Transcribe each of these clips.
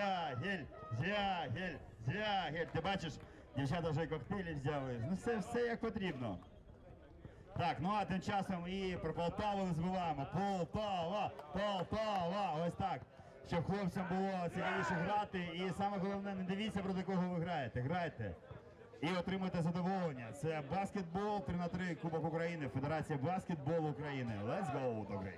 Зягель, зягель, зягель. Ти бачиш, дівчата вже коктейлі взяли. Ну все, все як потрібно. Так, ну а тим часом і про Полтаву не забуваємо. Полтава, Полтава. Ось так. Щоб хлопцям було цікавіше грати. І саме головне, не дивіться проти кого ви граєте. Грайте. І отримуйте задоволення. Це баскетбол 3 на 3 Кубок України, Федерація баскетболу України. Let's go, добрий.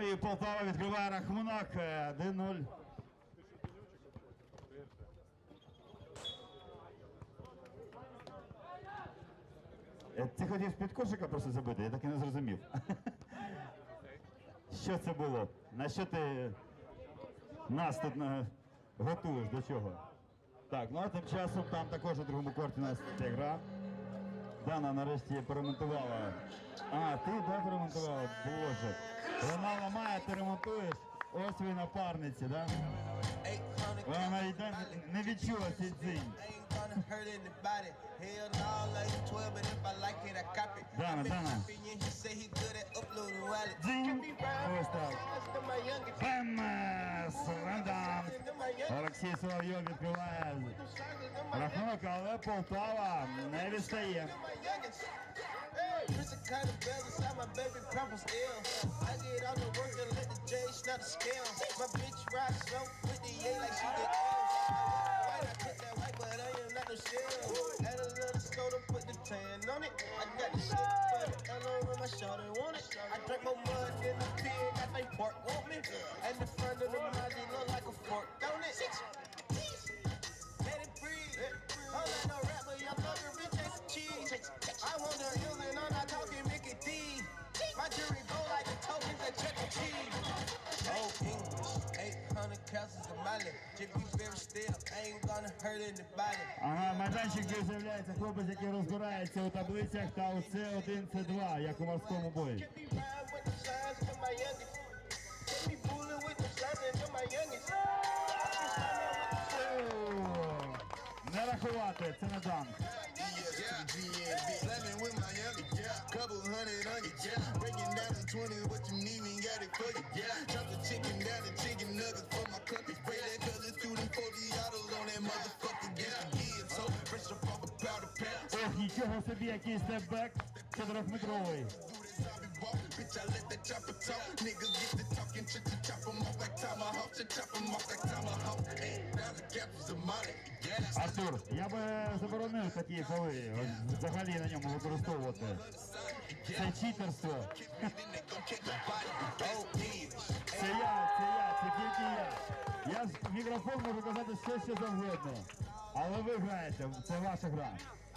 Ну і Полтава відкриває рахунок е, 1-0. Е, Ти хотів з-під кошика просто забити, я так і не зрозумів. Що це було? На що ти нас тут готуєш до чого? Так, ну а тим часом там також у другому корті нас гра. Дана нарешті перемонтувала. А, ти да, перемонтувала? Боже. Вона ламає, ти ремонтуєш. Ось ви напарниці, да? Вона йде, не, відчула цей дзинь. I ain't gonna hurt anybody. Hell no, I love you 12, but if I like it, I copy. Donna, I been Donna. copying, he say he good at uploading wallet. Дзинь. Ось так. To my youngest, Бем! Слендам! to my youngest, Олексій Соловйов відкриває to my рахунок, але Полтава не відстає. my youngest. Hey, Prison kind of bells inside my baby promise ill. I get on the work and let the J snap the scale. My bitch ride slow with the A like she get L. but I am not no shell. Add a little soda, put the tan on it. I got the shit for the L over my shoulder, want it. I drink more mud than a pig, I think pork want me. And the front of the Mazda look like a fork, don't it? Let it breathe. I'm not no rapper, young fucker, bitch, that's cheese. I want the hills and I'm not talking Mickey D. My jury go like the tokens at Chuck E. Cheese. Oh, English, 800 castles of Mali. Just be very still, I ain't gonna hurt anybody. Майданчик, де з'являється хлопець, який розбирається у таблицях та у С1, С2, як у морському бою. The the Не рахувати, це не yeah. Couple hundred on you, yeah. Breaking down to 20, what you need, we got it for you, yeah. Drop the chicken down to chicken nuggets for my country. The captain's a money, yeah. Артур, я би заборонив такі ось взагалі на ньому використовувати. Це читерство. Це я, це я, це тільки я. Я з мікрофон можу казати все, що завгодно. Але ви граєте, це ваша гра.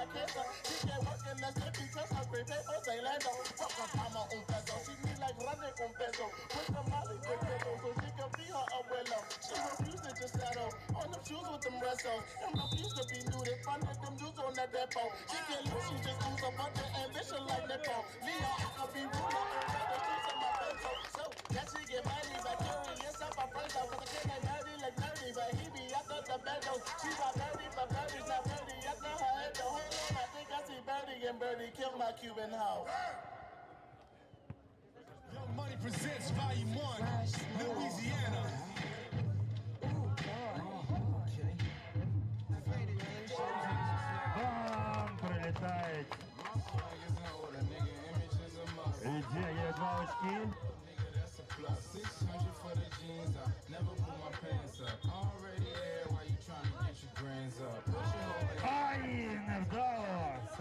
Got cancer. She can't work in the city cause her green papers ain't lando. Fuck her mama un peso. She like running un peso. So she be her. She to settle on shoes with them restos. And to be nude them dudes on the depot. She can't lose, she just lose a ambition like I could be my. So she get like but he be the but her see birdie and birdie kill my Cuban hoe. Young Money presents Volume 1, Louisiana. Бам! Прилітають. Від Звягеля два очки. Plus 600 for the jeans, I never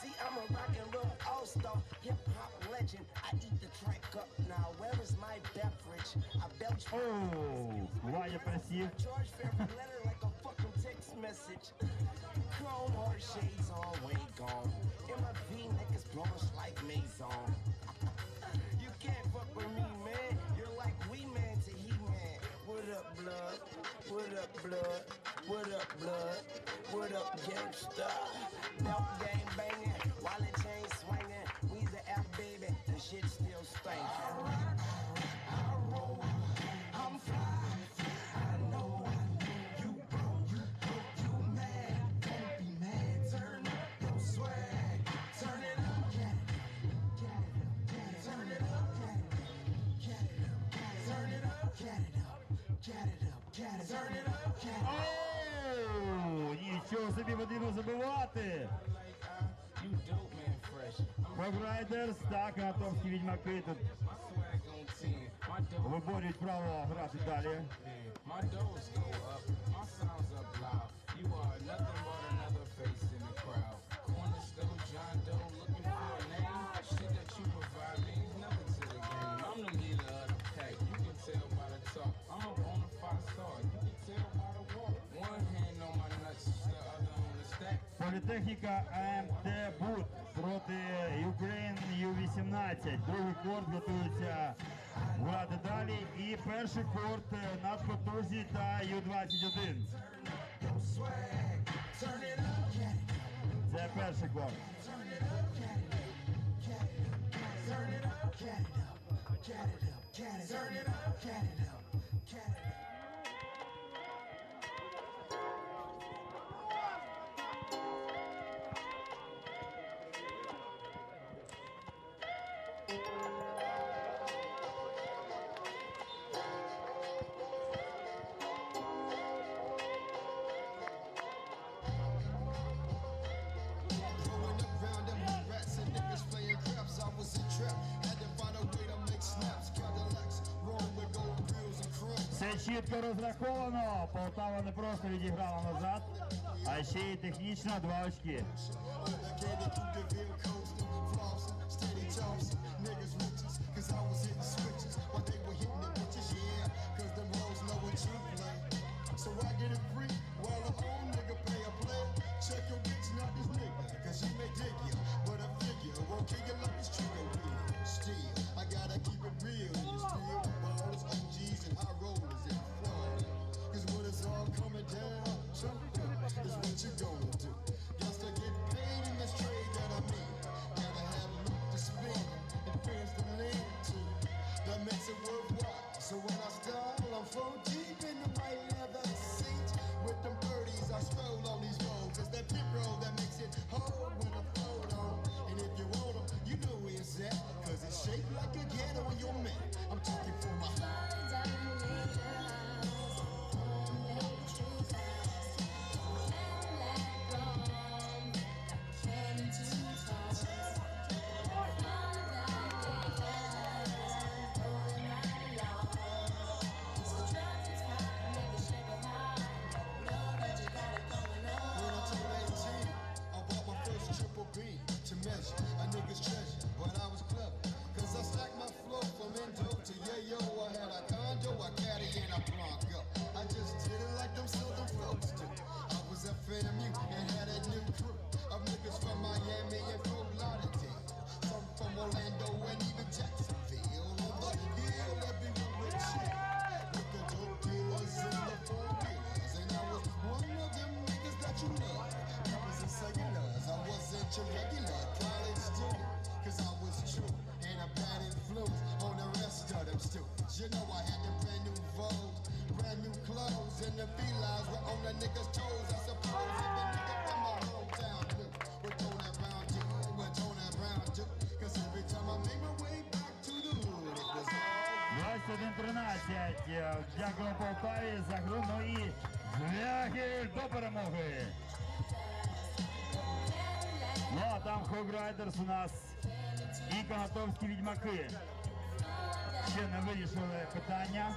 See, I'm a roll hip-hop legend. I eat the track up now. Where is my beverage? Oh, olha. George Fairman letter like a fucking text message. Chrome or shades all way gone. And my V-neck is like Maison. you can't fuck with me, man. Gangsta. собі потрібно забивати. Фабрайдерс та канатовські відьмаки тут виборюють право грати далі. You are nothing but another face in the crowd. Cornerstone John Doe Політехніка АМТ Бут проти Ukraine U-18. Другий корт готується грати далі. І перший корт на потузі та Ю-21. Це перший корт. Turn it up, чітко розраховано. Полтава не просто відіграла назад, а ще й технічно два очки. teach regular college too. Cause I was true and a bad influence on the rest of them students. You know I had the brand new Vogue, brand new clothes, and the felines were on the niggas' toes. I suppose if a nigga from my hometown knew what Donut Brown do, what Donut Brown do. Cause every time I made my way back to the hood, it was all. 21-13. Дякую Полтаві за гру. Ну і звягель до перемоги. Ну а там Хограйдерс у нас і канатовські відьмаки. Ще не вирішили питання.